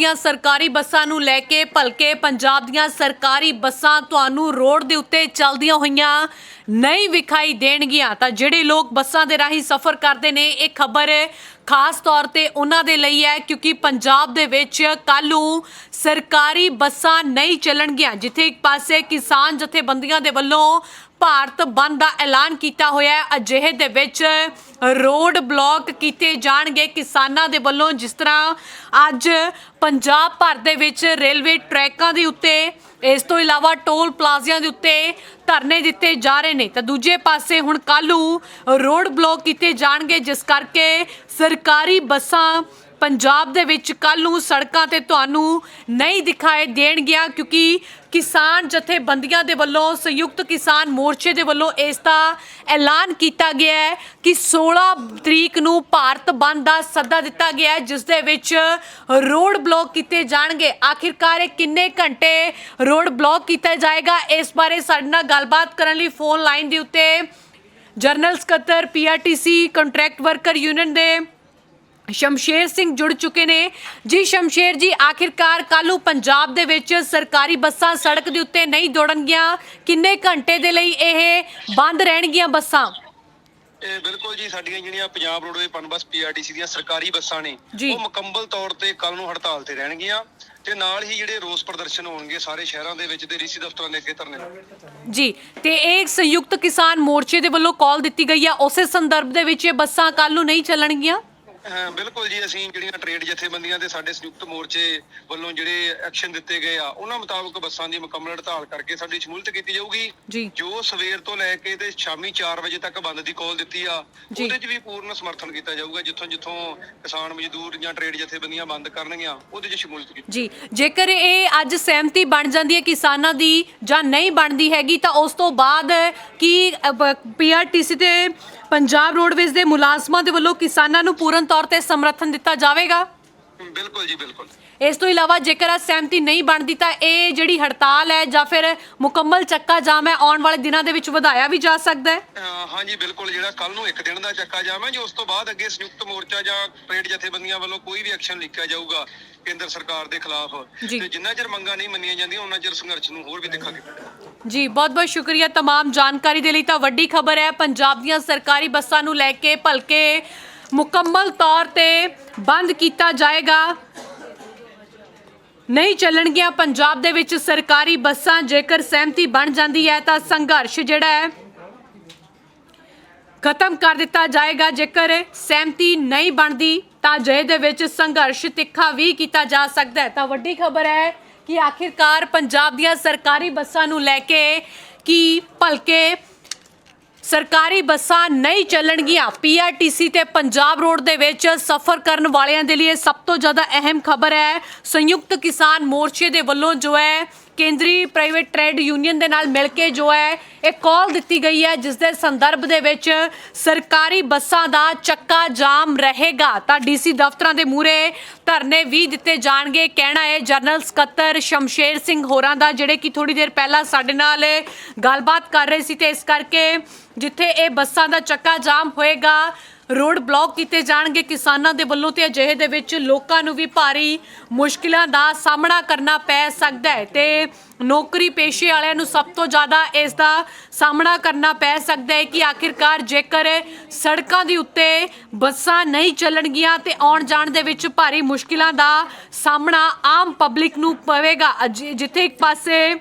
ਦੀਆਂ ਸਰਕਾਰੀ ਬੱਸਾਂ ਨੂੰ ਲੈ ਕੇ ਭਲਕੇ ਪੰਜਾਬ ਦੀਆਂ ਸਰਕਾਰੀ ਬੱਸਾਂ ਤੁਹਾਨੂੰ ਰੋਡ ਦੇ ਉੱਤੇ ਚੱਲਦੀਆਂ ਹੋਈਆਂ ਨਹੀਂ ਵਿਖਾਈ ਦੇਣਗੀਆਂ। ਤਾਂ ਜਿਹੜੇ ਲੋਕ ਬੱਸਾਂ ਦੇ ਰਾਹੀਂ ਸਫ਼ਰ ਕਰਦੇ ਨੇ, ਇਹ ਖਬਰ ਖਾਸ ਤੌਰ ਤੇ ਉਹਨਾਂ ਦੇ ਲਈ ਹੈ, ਕਿਉਂਕਿ ਪੰਜਾਬ ਦੇ ਵਿੱਚ ਕੱਲ੍ਹ ਨੂੰ ਸਰਕਾਰੀ ਬੱਸਾਂ ਨਹੀਂ ਚੱਲਣਗੀਆਂ। ਜਿੱਥੇ ਇੱਕ ਪਾਸੇ ਕਿਸਾਨ ਜਥੇਬੰਦੀਆਂ ਦੇ ਵੱਲੋਂ ਭਾਰਤ ਬੰਦ ਦਾ ਐਲਾਨ ਕੀਤਾ ਹੋਇਆ ਹੈ। ਅਜਿਹੇ ਦੇ ਵਿੱਚ ਰੋਡ ਬਲਾਕ ਕੀਤੇ ਜਾਣਗੇ ਕਿਸਾਨਾਂ ਦੇ ਵੱਲੋਂ, ਜਿਸ ਤਰ੍ਹਾਂ ਅੱਜ ਪੰਜਾਬ ਭਰ ਦੇ ਵਿੱਚ ਰੇਲਵੇ ਟਰੈਕਾਂ ਦੇ ਉੱਤੇ, ਇਸ ਤੋਂ ਇਲਾਵਾ ਟੋਲ ਪਲਾਜ਼ਿਆਂ ਦੇ ਉੱਤੇ ਧਰਨੇ ਦਿੱਤੇ ਜਾ ਰਹੇ ਨੇ। ਤਾਂ ਦੂਜੇ ਪਾਸੇ ਹੁਣ ਕੱਲ੍ਹ ਨੂੰ ਰੋਡ ਬਲਾਕ ਕੀਤੇ ਜਾਣਗੇ, ਜਿਸ ਕਰਕੇ ਸਰਕਾਰੀ ਬੱਸਾਂ ਪੰਜਾਬ ਦੇ ਵਿੱਚ ਕੱਲ ਨੂੰ ਸੜਕਾਂ ਤੇ ਤੁਹਾਨੂੰ ਨਹੀਂ ਦਿਖਾਏ ਦੇਣਗੀਆਂ ਕਿਉਂਕਿ ਕਿਸਾਨ ਜਥੇਬੰਦੀਆਂ ਦੇ ਵੱਲੋਂ, ਸੰਯੁਕਤ ਕਿਸਾਨ ਮੋਰਚੇ ਦੇ ਵੱਲੋਂ ਇਸ ਦਾ ਐਲਾਨ ਕੀਤਾ ਗਿਆ ਹੈ ਕਿ 16 ਤਰੀਕ ਨੂੰ ਭਾਰਤ ਬੰਦ ਦਾ ਸੱਦਾ ਦਿੱਤਾ ਗਿਆ ਹੈ, ਜਿਸ ਦੇ ਵਿੱਚ ਰੋਡ ਬਲਾਕ ਕੀਤੇ ਜਾਣਗੇ। ਆਖਿਰਕਾਰ ਇਹ ਕਿੰਨੇ ਘੰਟੇ ਰੋਡ ਬਲਾਕ ਕੀਤਾ ਜਾਏਗਾ? ਇਸ ਬਾਰੇ ਸਾਡੇ ਨਾਲ ਗੱਲਬਾਤ ਕਰਨ ਲਈ ਫੋਨ ਲਾਈਨ ਦੇ ਉੱਤੇ ਜਰਨਲ ਸਕੱਤਰ ਪੀਆਰਟੀਸੀ ਕੰਟਰੈਕਟ ਵਰਕਰ ਯੂਨੀਅਨ ਦੇ ਸ਼ਮਸ਼ੇਰ ਸਿੰਘ ਜੁੜ ਚੁੱਕੇ ਨੇ। ਜੀ ਸ਼ਮਸ਼ੇਰ ਜੀ ਆਖਿਰਕਾਰ ਕੱਲ੍ਹ ਨੂੰ ਪੰਜਾਬ ਦੇ ਵਿੱਚ ਸਰਕਾਰੀ ਬੱਸਾਂ ਸੜਕ ਦੇ ਉੱਤੇ ਨਹੀਂ ਦੌੜਨਗੀਆਂ। ਕਿੰਨੇ ਘੰਟੇ ਦੇ ਲਈ ਇਹ ਬੰਦ ਰਹਿਣਗੀਆਂ ਬੱਸਾਂ? ਇਹ ਬਿਲਕੁਲ ਜੀ ਸਾਡੀਆਂ ਜਿਹੜੀਆਂ ਪੰਜਾਬ ਰੋਡਵੇ ਪਨਬਸ ਪੀਆਰਟੀਸੀ ਦੀਆਂ ਸਰਕਾਰੀ ਬੱਸਾਂ ਨੇ ਜੀ। ਉਹ ਮੁਕੰਮਲ ਤੌਰ ਤੇ ਕੱਲ ਨੂੰ ਹੜਤਾਲ ਤੇ ਰਹਿਣਗੀਆਂ ਤੇ ਨਾਲ ਹੀ ਜਿਹੜੇ ਰੋਸ ਪ੍ਰਦਰਸ਼ਨ ਹੋਣਗੇ ਸਾਰੇ ਸ਼ਹਿਰਾਂ ਦੇ ਵਿੱਚ ਤੇ ਡੀਸੀ ਦਫ਼ਤਰਾਂ ਦੇ ਅੱਗੇ ਧਰਨੇ ਜੀ ਤੇ ਇਹ ਸੰਯੁਕਤ ਕਿਸਾਨ ਮੋਰਚੇ ਦੇ ਵੱਲੋਂ ਕਾਲ ਦਿੱਤੀ ਗਈ ਆ। ਉਸੇ ਸੰਦਰਭ ਦੇ ਵਿੱਚ ਇਹ ਬੱਸਾਂ ਕੱਲ੍ਹ ਨੂੰ ਨਹੀਂ ਚੱਲਣਗੀਆਂ? ਬਿਲਕੁਲ ਜੀ ਅਸੀਂ ਜਿਹੜੀਆਂ ਟ੍ਰੇਡ ਜਥੇਬੰਦੀਆਂ ਤੇ ਸਾਡੇ ਸੰਯੁਕਤ ਮੋਰਚੇ ਵੱਲੋਂ ਜਿਹੜੇ ਐਕਸ਼ਨ ਦਿੱਤੇ ਗਏ ਆ ਉਹਨਾਂ ਮੁਤਾਬਕ ਬੱਸਾਂ ਦੀ ਮੁਕੰਮਲ ਹੜਤਾਲ ਕਰਕੇ ਸਾਡੀ ਸ਼ਮੂਲੀਅਤ ਕੀਤੀ ਜਾਊਗੀ ਜੀ ਜੋ ਸਵੇਰ ਤੋਂ ਲੈ ਕੇ ਤੇ ਸ਼ਾਮੀ 4 ਵਜੇ ਤੱਕ ਬੰਦ ਦੀ ਕਾਲ ਦਿੱਤੀ ਆ। ਉਹਦੇ 'ਚ ਵੀ ਪੂਰਨ ਸਮਰਥਨ ਕੀਤਾ ਜਾਊਗਾ ਜਿੱਥੋਂ ਜਿੱਥੋਂ ਕਿਸਾਨ ਮਜ਼ਦੂਰ ਜਾਂ ਟ੍ਰੇਡ ਜਥੇਬੰਦੀਆਂ ਬੰਦ ਕਰਨਗੀਆਂ ਉਹਦੇ 'ਚ ਸ਼ਮੂਲੀਅਤ ਕੀਤੀ ਜੀ ਜੇਕਰ ਇਹ ਅੱਜ ਸਹਿਮਤੀ ਬਣ ਜਾਂਦੀ ਹੈ ਕਿਸਾਨਾਂ ਦੀ ਜਾਂ ਨਹੀਂ ਬਣਦੀ ਹੈਗੀ ਤਾਂ ਉਸ ਤੋਂ ਬਾਅਦ ਕੀ ਪੀਆਰਟੀਸੀ ਤੇ ਪੰਜਾਬ ਰੋਡਵੇਜ਼ ਦੇ ਮੁਲਾਜ਼ਮਾਂ ਦੇ ਵੱਲੋਂ ਕਿਸਾਨਾਂ ਨੂੰ ਪੂਰਨ ਤੌਰ ਤੇ ਸਮਰਥਨ ਦਿੱਤਾ ਜਾਵੇਗਾ? ਬਿਲਕੁਲ ਜੀ ਬਿਲਕੁਲ। ਇਸ ਤੋਂ ਇਲਾਵਾ ਜੇਕਰ ਆ ਸਹਿਮਤੀ ਨਹੀਂ ਬਣਦੀ ਤਾਂ ਇਹ ਜਿਹੜੀ ਹੜਤਾਲ ਹੈ ਜਾਂ ਫਿਰ ਮੁਕੰਮਲ ਚੱਕਾ ਜਾਮ ਹੈ ਆਉਣ ਵਾਲੇ ਦਿਨਾਂ ਦੇ ਵਿੱਚ ਵਧਾਇਆ ਵੀ ਜਾ ਸਕਦਾ ਹੈ? ਅਹ ਹਾਂਜੀ ਬਿਲਕੁਲ। ਜਿਹੜਾ ਕੱਲ ਨੂੰ ਇੱਕ ਦਿਨ ਦਾ ਚੱਕਾ ਜਾਮ ਹੈ ਜੀ ਉਸ ਤੋਂ ਬਾਅਦ ਅੱਗੇ ਸੰਯੁਕਤ ਮੋਰਚਾ ਜਾਂ ਟ੍ਰੇਡ ਜਥੇਬੰਦੀਆਂ ਵੱਲੋਂ ਕੋਈ ਵੀ ਐਕਸ਼ਨ ਲਿਖਿਆ ਜਾਊਗਾ। ਕੇਂਦਰ ਸਰਕਾਰ ਦੇ ਖਿਲਾਫ ਜੀ। ਤੇ ਜਿੰਨਾ ਚਿਰ ਮੰਗਾਂ ਨਹੀਂ ਮੰਨੀਆਂ ਜਾਂਦੀਆਂ ਉਹਨਾਂ ਚਿਰ ਸੰਘਰਸ਼ ਨੂੰ ਹੋਰ ਵੀ ਦੇਖਾਂਗੇ ਜੀ ਬਹੁਤ ਬਹੁਤ ਸ਼ੁਕਰੀਆ तमाम ਜਾਣਕਾਰੀ ਦੇ ਲਈ ਤਾਂ ਵੱਡੀ ਖਬਰ ਹੈ ਪੰਜਾਬ ਦੀਆਂ ਸਰਕਾਰੀ ਬੱਸਾਂ ਨੂੰ ਲੈ ਕੇ ਭਲਕੇ ਮੁਕੰਮਲ ਤੌਰ ਤੇ ਬੰਦ ਕੀਤਾ ਜਾਏਗਾ ਨਹੀਂ ਚੱਲਣਗੀਆਂ ਪੰਜਾਬ ਦੇ ਵਿੱਚ ਸਰਕਾਰੀ ਬੱਸਾਂ ਜੇਕਰ ਸਹਿਮਤੀ ਬਣ ਜਾਂਦੀ ਹੈ ਤਾਂ ਸੰਘਰਸ਼ ਜਿਹੜਾ ਹੈ ਖਤਮ ਕਰ ਦਿੱਤਾ ਜਾਏਗਾ ਜੇਕਰ ਸਹਿਮਤੀ ਨਹੀਂ ਬਣਦੀ ਤਾਂ ਜੇ ਦੇ ਵਿੱਚ ਸੰਘਰਸ਼ ਤਿੱਖਾ ਵੀ ਕੀਤਾ ਜਾ ਸਕਦਾ ਹੈ। ਤਾਂ ਵੱਡੀ ਖਬਰ ਹੈ ਕਿ ਆਖਿਰਕਾਰ ਪੰਜਾਬ ਦੀਆਂ ਸਰਕਾਰੀ ਬੱਸਾਂ ਨੂੰ ਲੈ ਕੇ ਕੀ ਭਲਕੇ ਸਰਕਾਰੀ ਬੱਸਾਂ ਨਹੀਂ ਚੱਲਣਗੀਆਂ। ਪੀਆਰਟੀਸੀ ਤੇ ਪੰਜਾਬ ਰੋਡ ਦੇ ਵਿੱਚ ਸਫ਼ਰ ਕਰਨ ਵਾਲਿਆਂ ਦੇ ਲਈ ਸਭ ਤੋਂ ਜ਼ਿਆਦਾ ਅਹਿਮ ਖਬਰ ਹੈ। ਸੰਯੁਕਤ ਕਿਸਾਨ ਮੋਰਚੇ ਦੇ ਵੱਲੋਂ ਜੋ ਹੈ ਕੇਂਦਰੀ ਪ੍ਰਾਈਵੇਟ ਟ੍ਰੇਡ ਯੂਨੀਅਨ ਦੇ ਨਾਲ ਮਿਲ ਕੇ ਜੋ ਹੈ, ਇਹ ਕਾਲ ਦਿੱਤੀ ਗਈ ਹੈ, ਜਿਸ ਦੇ ਸੰਦਰਭ ਦੇ ਵਿੱਚ ਸਰਕਾਰੀ ਬੱਸਾਂ ਦਾ ਚੱਕਾ ਜਾਮ ਰਹੇਗਾ। ਤਾਂ ਡੀਸੀ ਦਫ਼ਤਰਾਂ ਦੇ ਮੂਹਰੇ ਧਰਨੇ ਵੀ ਦਿੱਤੇ ਜਾਣਗੇ। ਕਹਿਣਾ ਹੈ, ਜਨਰਲ ਸਕੱਤਰ ਸ਼ਮਸ਼ੇਰ ਸਿੰਘ ਹੋਰਾਂ ਦਾ, ਜਿਹੜੇ ਕਿ ਥੋੜੀ ਦੇਰ ਪਹਿਲਾਂ ਸਾਡੇ ਨਾਲ ਗੱਲਬਾਤ ਕਰ ਰਹੇ ਸੀ ਤੇ ਇਸ ਕਰਕੇ ਜਿੱਥੇ ਇਹ ਬੱਸਾਂ ਦਾ ਚੱਕਾ ਜਾਮ ਹੋਏਗਾ ਰੋਡ ਬਲੌਕ ਕੀਤੇ ਜਾਣਗੇ। ਕਿਸਾਨਾਂ ਦੇ ਵੱਲੋਂ ਤੇ ਅਜਿਹੇ ਦੇ ਵਿੱਚ ਲੋਕਾਂ ਨੂੰ ਵੀ ਭਾਰੀ ਮੁਸ਼ਕਿਲਾਂ ਦਾ ਸਾਹਮਣਾ ਕਰਨਾ ਪੈ ਸਕਦਾ ਹੈ ਤੇ ਨੌਕਰੀ ਪੇਸ਼ੇ ਵਾਲਿਆਂ ਨੂੰ ਸਭ ਤੋਂ ਜ਼ਿਆਦਾ ਇਸ ਦਾ ਸਾਹਮਣਾ ਕਰਨਾ ਪੈ ਸਕਦਾ ਹੈ ਕਿ ਆਖਿਰਕਾਰ ਜੇਕਰ ਸੜਕਾਂ ਦੇ ਉੱਤੇ ਬੱਸਾਂ ਨਹੀਂ ਚੱਲਣਗੀਆਂ ਤੇ ਆਉਣ ਜਾਣ ਦੇ ਵਿੱਚ ਭਾਰੀ ਮੁਸ਼ਕਿਲਾਂ ਦਾ ਸਾਹਮਣਾ ਆਮ ਪਬਲਿਕ ਨੂੰ ਪਵੇਗਾ। ਅਜ- ਜਿੱਥੇ ਇੱਕ ਪਾਸੇ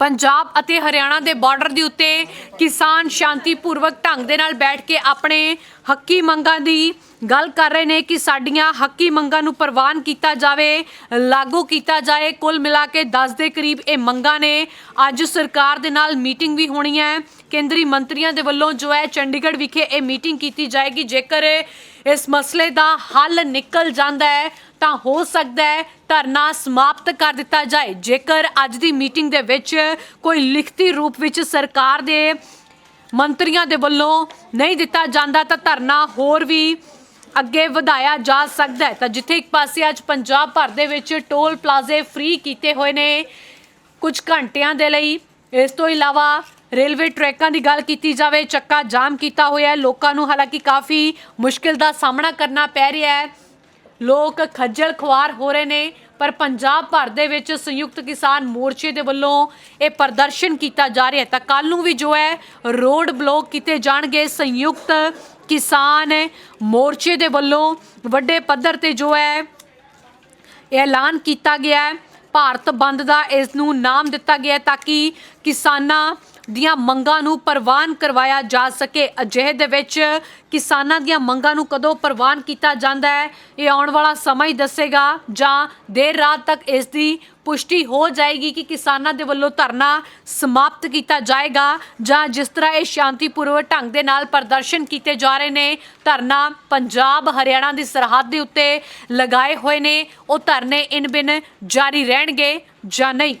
ਪੰਜਾਬ ਅਤੇ ਹਰਿਆਣਾ ਦੇ ਬਾਰਡਰ ਦੇ ਉੱਤੇ ਕਿਸਾਨ ਸ਼ਾਂਤੀਪੂਰਵਕ ਢੰਗ ਦੇ ਨਾਲ ਬੈਠ ਕੇ ਆਪਣੇ ਹੱਕੀ ਮੰਗਾਂ ਦੀ ਗੱਲ ਕਰ ਰਹੇ ਨੇ ਕਿ ਸਾਡੀਆਂ ਹੱਕੀ ਮੰਗਾਂ ਨੂੰ ਪ੍ਰਵਾਨ ਕੀਤਾ ਜਾਵੇ, ਲਾਗੂ ਕੀਤਾ ਜਾਏ। ਕੁੱਲ ਮਿਲਾ ਕੇ 10 ਦੇ ਕਰੀਬ ਇਹ ਮੰਗਾਂ ਨੇ ਅੱਜ ਸਰਕਾਰ ਦੇ ਨਾਲ ਮੀਟਿੰਗ ਵੀ ਹੋਣੀ ਹੈ। ਕੇਂਦਰੀ ਮੰਤਰੀਆਂ ਦੇ ਵੱਲੋਂ ਜੋ ਹੈ ਚੰਡੀਗੜ੍ਹ ਵਿਖੇ ਇਹ ਮੀਟਿੰਗ ਕੀਤੀ ਜਾਏਗੀ। ਜੇਕਰ ਇਸ ਮਸਲੇ ਦਾ ਹੱਲ ਨਿਕਲ ਜਾਂਦਾ ਹੈ ਤਾਂ ਹੋ ਸਕਦਾ ਹੈ ਧਰਨਾ ਸਮਾਪਤ ਕਰ ਦਿੱਤਾ ਜਾਏ। ਜੇਕਰ ਅੱਜ ਦੀ ਮੀਟਿੰਗ ਦੇ ਵਿੱਚ ਕੋਈ ਲਿਖਤੀ ਰੂਪ ਵਿੱਚ ਸਰਕਾਰ ਦੇ ਮੰਤਰੀਆਂ ਦੇ ਵੱਲੋਂ ਨਹੀਂ ਦਿੱਤਾ ਜਾਂਦਾ, ਤਾਂ ਧਰਨਾ ਹੋਰ ਵੀ ਅੱਗੇ ਵਧਾਇਆ ਜਾ ਸਕਦਾ ਹੈ। ਤਾਂ ਜਿੱਥੇ ਇੱਕ ਪਾਸੇ ਅੱਜ ਪੰਜਾਬ ਭਰ ਦੇ ਵਿੱਚ ਟੋਲ ਪਲਾਜ਼ੇ ਫ੍ਰੀ ਕੀਤੇ ਹੋਏ ਨੇ ਕੁਝ ਘੰਟਿਆਂ ਦੇ ਲਈ। ਇਸ ਤੋਂ ਇਲਾਵਾ ਰੇਲਵੇ ਟਰੈਕਾਂ ਦੀ ਗੱਲ ਕੀਤੀ ਜਾਵੇ, ਚੱਕਾ ਜਾਮ ਕੀਤਾ ਹੋਇਆ ਹੈ। ਲੋਕਾਂ ਨੂੰ ਹਾਲਾਂਕਿ ਕਾਫੀ ਮੁਸ਼ਕਿਲ ਦਾ ਸਾਹਮਣਾ ਕਰਨਾ ਪੈ ਰਿਹਾ ਹੈ। ਲੋਕ ਖੱਜਲ ਖੁਆਰ ਹੋ ਰਹੇ ਨੇ, ਪਰ ਪੰਜਾਬ ਭਰ ਦੇ ਵਿੱਚ ਸੰਯੁਕਤ ਕਿਸਾਨ ਮੋਰਚੇ ਦੇ ਵੱਲੋਂ ਇਹ ਪ੍ਰਦਰਸ਼ਨ ਕੀਤਾ ਜਾ ਰਿਹਾ ਹੈ। ਤਾਂ ਕੱਲ ਨੂੰ ਵੀ ਜੋ ਹੈ, ਰੋਡ ਬਲੌਕ ਕੀਤੇ ਜਾਣਗੇ ਸੰਯੁਕਤ ਕਿਸਾਨ ਮੋਰਚੇ ਦੇ ਵੱਲੋਂ। ਵੱਡੇ ਪੱਧਰ ਤੇ ਜੋ ਹੈ ਇਹ ਐਲਾਨ ਕੀਤਾ ਗਿਆ ਹੈ। ਭਾਰਤ ਬੰਦ ਦਾ ਇਸ ਨੂੰ ਨਾਮ ਦਿੱਤਾ ਗਿਆ ਤਾਂ ਕਿ ਕਿਸਾਨਾਂ ਦੀਆਂ ਮੰਗਾਂ ਨੂੰ ਪ੍ਰਵਾਨ ਕਰਵਾਇਆ ਜਾ ਸਕੇ। ਅਜਿਹੇ ਦੇ ਵਿੱਚ ਕਿਸਾਨਾਂ ਦੀਆਂ ਮੰਗਾਂ ਨੂੰ ਕਦੋਂ ਪ੍ਰਵਾਨ ਕੀਤਾ ਜਾਂਦਾ ਹੈ, ਇਹ ਆਉਣ ਵਾਲਾ ਸਮਾਂ ਹੀ ਦੱਸੇਗਾ, ਜਾਂ ਦੇਰ ਰਾਤ ਤੱਕ ਇਸ ਦੀ ਪੁਸ਼ਟੀ ਹੋ ਜਾਏਗੀ ਕਿ ਕਿਸਾਨਾਂ ਦੇ ਵੱਲੋਂ ਧਰਨਾ ਸਮਾਪਤ ਕੀਤਾ ਜਾਏਗਾ, ਜਾਂ ਜਿਸ ਤਰ੍ਹਾਂ ਇਹ ਸ਼ਾਂਤੀਪੂਰਵਕ ਢੰਗ ਦੇ ਨਾਲ ਪ੍ਰਦਰਸ਼ਨ ਕੀਤੇ ਜਾ ਰਹੇ ਨੇ, ਧਰਨਾ ਪੰਜਾਬ ਹਰਿਆਣਾ ਦੀ ਸਰਹੱਦ ਦੇ ਉੱਤੇ ਲਗਾਏ ਹੋਏ ਨੇ, ਉਹ ਧਰਨੇ ਇਨ ਬਿਨ ਜਾਰੀ ਰਹਿਣਗੇ ਜਾਂ ਨਹੀਂ।